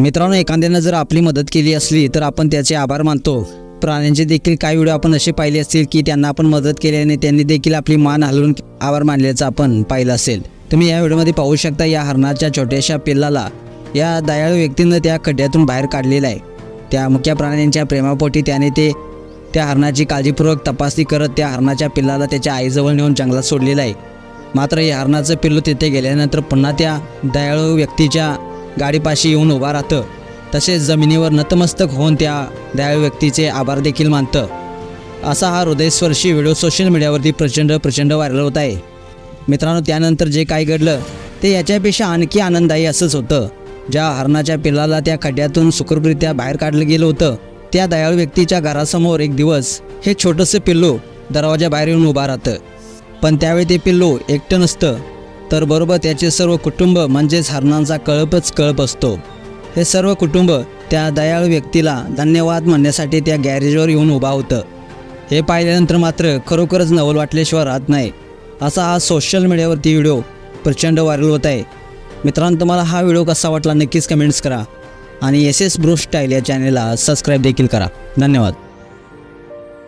मित्रांनो एखाद्यानं जर आपली मदत केली असली तर आपण त्याचे आभार मानतो. प्राण्यांचे देखील काही व्हिडिओ आपण असे पाहिले असतील की त्यांना आपण मदत केल्याने त्यांनी देखील आपली मान हलवून आभार मानल्याचं आपण पाहिलं असेल. तुम्ही या व्हिडिओमध्ये पाहू शकता या हरणाच्या छोट्याशा पिल्लाला. या दयाळू व्यक्तीनं त्या खड्ड्यातून बाहेर काढलेलं आहे. त्या मुख्या प्राण्यांच्या प्रेमापोटी त्याने ते त्या हरणाची काळजीपूर्वक तपासणी करत त्या हरणाच्या पिल्लाला त्याच्या आईजवळ नेऊन जंगलात सोडलेलं आहे. मात्र या हरणाचं पिल्लू तिथे गेल्यानंतर पुन्हा त्या दयाळू व्यक्तीच्या गाडीपाशी येऊन उभा राहतं. तसेच जमिनीवर नतमस्तक होऊन त्या दयाळू व्यक्तीचे आभार देखील मानतं. असा हा हृदयस्पर्शी व्हिडिओ सोशल मीडियावरती प्रचंड प्रचंड व्हायरल होत आहे. मित्रांनो त्यानंतर जे काय घडलं ते याच्यापेक्षा आणखी आनंददायी असंच होतं. ज्या हरणाच्या पिल्लाला त्या खड्ड्यातून सुखरूपरित्या बाहेर काढलं गेलं होतं त्या दयाळू व्यक्तीच्या घरासमोर एक दिवस हे छोटंसं पिल्लू दरवाजा बाहेर येऊन उभा राहतं. पण त्यावेळी ते पिल्लू एकटं नसतं. तर बरोबर त्याचे सर्व कुटुंब म्हणजेच हरणांचा कळपच कळप असतो. हे सर्व कुटुंब त्या दयाळू व्यक्तीला धन्यवाद म्हणण्यासाठी त्या गॅरेजवर येऊन उभा होतं. हे पाहिल्यानंतर मात्र खरोखरच नवल वाटल्याशिवाय राहत नाही. असा हा सोशल मीडियावरती व्हिडिओ प्रचंड व्हायरल होत आहे. मित्रांनो तुम्हाला हा व्हिडिओ कसा वाटला नक्कीच कमेंट्स करा. आणि एस एस ब्रो स्टाईल या चॅनेलला सबस्क्राईब देखील करा. धन्यवाद.